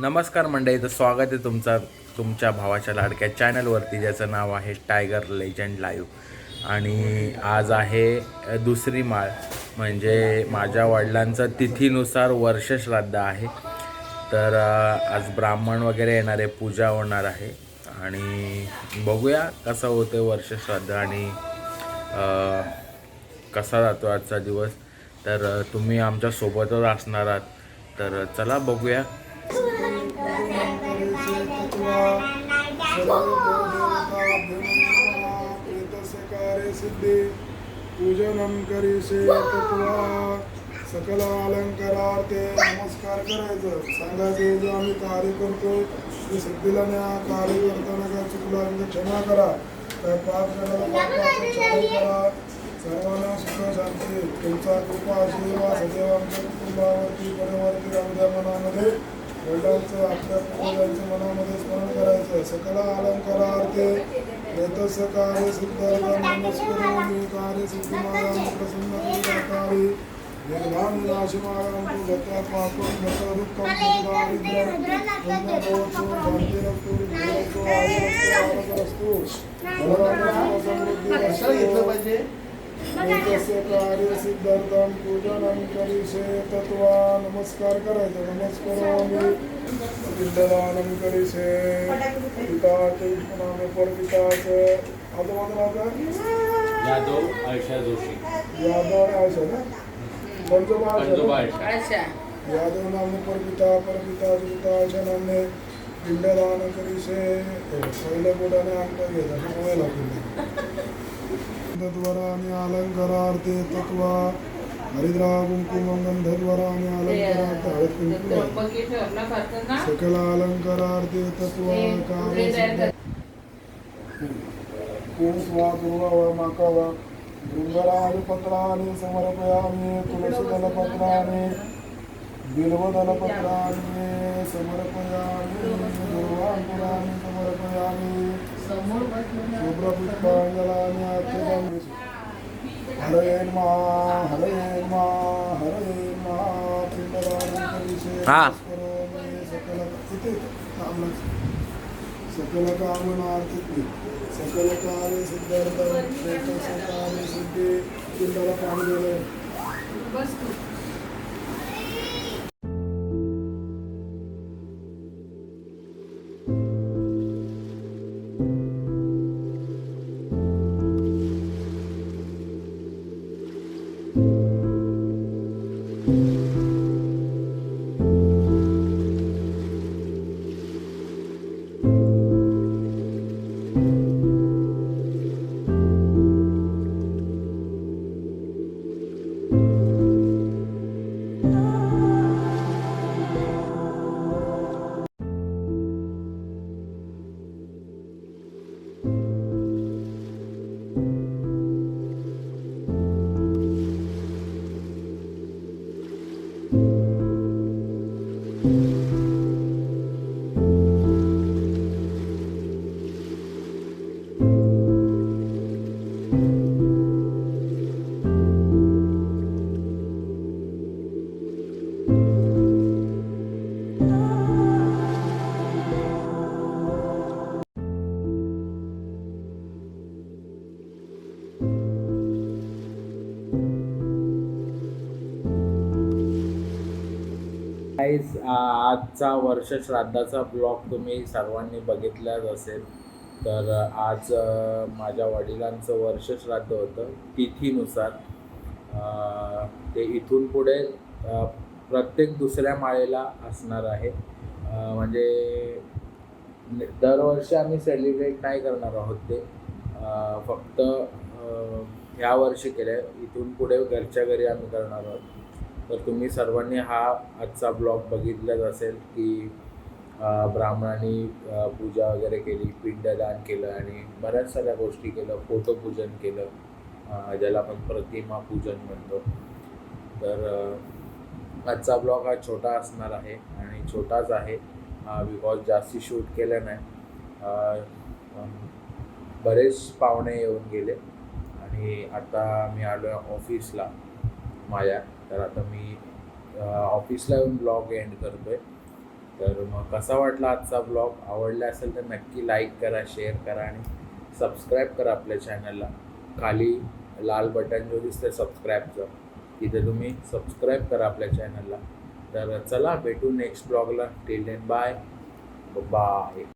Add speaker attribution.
Speaker 1: नमस्कार मंडळी तर स्वागत आहे तुमचा तुमच्या भावाच्या लाडक्या चॅनलवरती ज्याचं नाव आहे टायगर लेजंड लाईव्ह आणि आज आहे दुसरी माळ म्हणजे माझ्या वडिलांचं तिथीनुसार वर्षश्राद्ध आहे. तर आज ब्राह्मण वगैरे येणार आहे पूजा होणार आहे. आणि बघूया कसं होतं वर्षश्राद्ध आणि कसा जातो आजचा दिवस. तर तुम्ही आमच्यासोबतच असणार आहात. तर चला बघूया.
Speaker 2: सिद्धि पूजनम करीसे तत्वा सकल अलंकारार्थे नमस्कार करायचं. सांगायचं जो आम्ही कार्य करतो ते सिद्धीला न्या कार्य करताना काय चुकला म्हणजे क्षमा करा. काय पाप करा सर्वांना सुख शांती. तुमचा कृपा आशीर्वाद सदैव आमच्या कुटुंबावरती परिवारती सकल अलंकारार्थे एतस कार्य सिद्धार्थं नमस्करोमि कार्य सिद्धिमायां प्रसन्नकारि दातारि निर्वाण नाशिमायां तु गत्वा पापं गत दुःखं दारिद्र्यं पुण्यभवतु કશ્ય કાર્ય સિદ્ધાર્થમ પૂજનમ કરી તત્વા નમસ્કાર કરે છે નમસ્કાર વિદ્યાદાનમ કરી પિતા છે વિષ્ણુનામે પર પિતા છે
Speaker 1: આ તો યાદવ
Speaker 2: આયશા જોશી. યાદવ આયશા. ને
Speaker 1: પંજોબા
Speaker 2: આયશા
Speaker 1: યાદવ
Speaker 2: નામ પર પિતા પર પિતા પિતા આયશા નામને પિંડદાન કરી છે. પહેલે પોતાને આંકડા ગયા હતા आणि अलंकारार्थे तत्वा. हरिद्रा कुंकुमं गंधद्वारा आणि अलंकारार्थ हळद कुंकुम सकल अलंकारार्थे तत्वा कार्य पूर्वा माकावा. शृंगराजपत्राणि समर्पयामि तुलसीदलपत्राणि बिल्वदलपत्राणि समर्पयामि दुर्वाङ्कुराणि समर्पयामि.
Speaker 1: हा.
Speaker 2: करोमि सकल इति कामना सकल कामनार्थिकी सकल कार्य सिद्धार्थं श्रेष्ठ कार्य सिद्धी पिंडाला पाणी दिलं
Speaker 1: गाईज आजचा वर्ष श्राद्धाचा ब्लॉग तुम्ही सर्वांनी बघितलाच असेल. तर आज माझ्या वडिलांचं वर्ष श्राद्ध होतं तिथीनुसार. ते इथून पुढे प्रत्येक दुसऱ्या माळेला असणार आहे. म्हणजे दरवर्षी आम्ही सेलिब्रेट नाही करणार आहोत ते. फक्त ह्या वर्षी केलं इथून पुढे घरच्या घरी आम्ही करणार आहोत. तर तुम्ही सर्वांनी हा आजचा ब्लॉग बघितलाच असेल की ब्राह्मणांनी पूजा वगैरे केली पिंडदान केलं आणि बऱ्याच साऱ्या गोष्टी केलं फोटोपूजन केलं ज्याला आपण प्रतिमा पूजन म्हणतो. तर आजचा ब्लॉग हा छोटा असणार आहे आणि छोटाच आहे. बिकॉज जास्ती शूट केलं नाही. बरेच पाहुणे येऊन गेले आणि आता मी आलो आहे ऑफिसला माझ्या तर आता मी ऑफिसला येऊन ब्लॉग एंड करतोय. तर मग कसा वाटला आजचा ब्लॉग? आवडला असेल तर नक्की लाईक करा शेअर करा आणि सबस्क्राईब करा आपल्या चॅनलला खाली लाल बटन जो दिसतंय सबस्क्राईबचं तिथे तुम्ही सबस्क्राईब करा आपल्या चॅनलला तर चला भेटू नेक्स्ट ब्लॉगला टिल देन बाय बाय